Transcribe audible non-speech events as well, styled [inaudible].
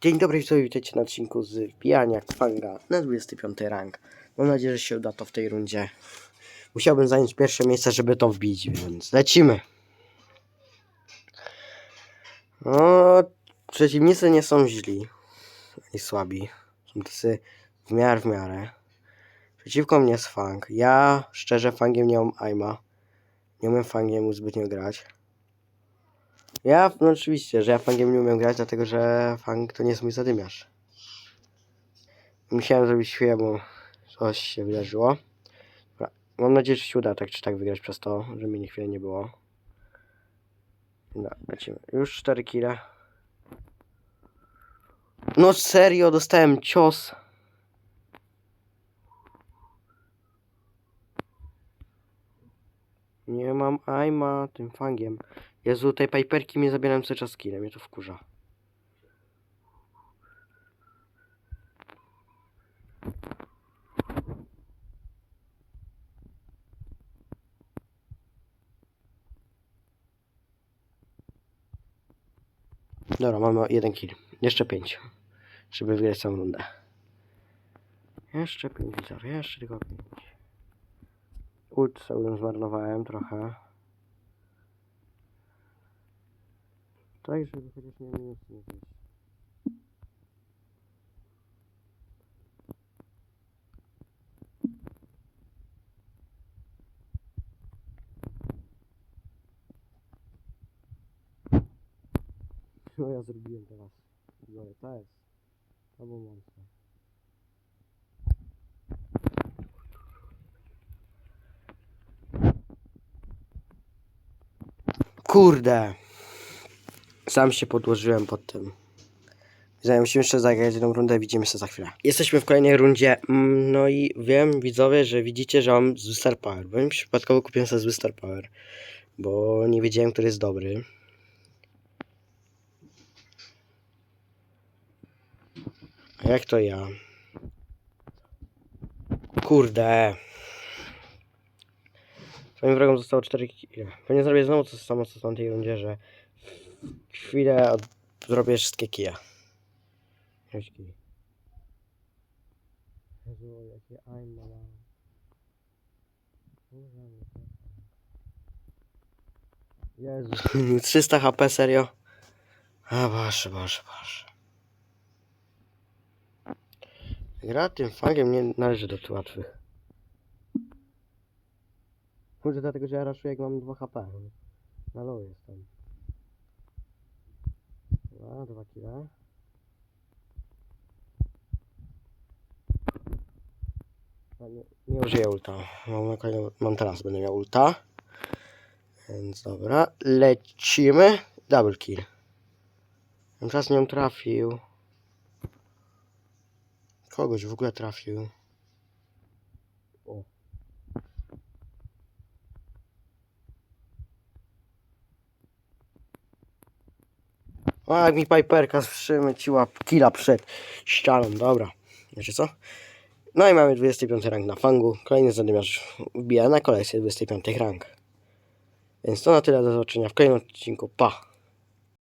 Dzień dobry, witajcie na odcinku z wbijania Kwanga na 25 rank. Mam nadzieję, że się uda to w tej rundzie. Musiałbym zająć pierwsze miejsce, żeby to wbić, więc lecimy. O, przeciwnicy nie są źli i słabi. Są tacy w miarę w miarę. Przeciwko mnie jest Fang. Ja szczerze Fangiem nie mam aima. Nie umiem Fangiem zbytnio grać. Ja, no oczywiście, że ja fangiem nie umiem grać, dlatego że fang to nie jest mój zadymiarz. Musiałem zrobić chwilę, bo coś się wydarzyło. Dobra. Mam nadzieję, że się uda tak czy tak wygrać przez to, że mnie chwilę nie było. No, lecimy. Już 4 kile. No serio, dostałem cios. Nie mam aima tym fangiem. Jezu, tej piperki mnie zabierają cały czas killem, mnie to wkurza. Dobra, mamy jeden kill. Jeszcze pięć. Żeby wygrać całą rundę. Jeszcze pięć jeszcze tylko pięć. Ult sobie zmarnowałem trochę. Tak, żeby chociaż nie minus nie wyjść. Co ja zrobiłem teraz? Biorę, to jest. Albo monster. Kurde! Sam się podłożyłem pod tym. Zanim się jeszcze zagrać jedną rundę, widzimy się za chwilę. Jesteśmy w kolejnej rundzie. Mm, No i wiem, widzowie, że widzicie, że mam zły Star Power. Bo mi przypadkowo kupiłem sobie zły Star Power. Bo nie wiedziałem, który jest dobry. A jak to ja? Kurde. Swoim wrogom zostało 4 kile. Pewnie zrobię znowu to samo co w tamtej rundzie, że chwilę od... zrobię wszystkie kije. Kije. Jezu, jakie aim mam. Jezu. [laughs] 300 HP, serio? A Boże, Boże, Boże. Gra tym fangiem nie należy do łatwych. Może dlatego, że ja raszuję jak mam 2 HP. Na low jestem. Dobra, 2 kile. Nie, nie użyję ulta. Mam, mam teraz, będę miał ulta. Więc dobra, lecimy. Double kill. Ten czas nią trafił. Kogoś w ogóle trafił. O. O, jak mi Piperka przymyciła killa przed ścianą, dobra. Wiecie co? No i mamy 25 rank na fangu. Kolejny zadymiarz wbija na kolekcję 25 rank. Więc to na tyle, do zobaczenia w kolejnym odcinku. Pa!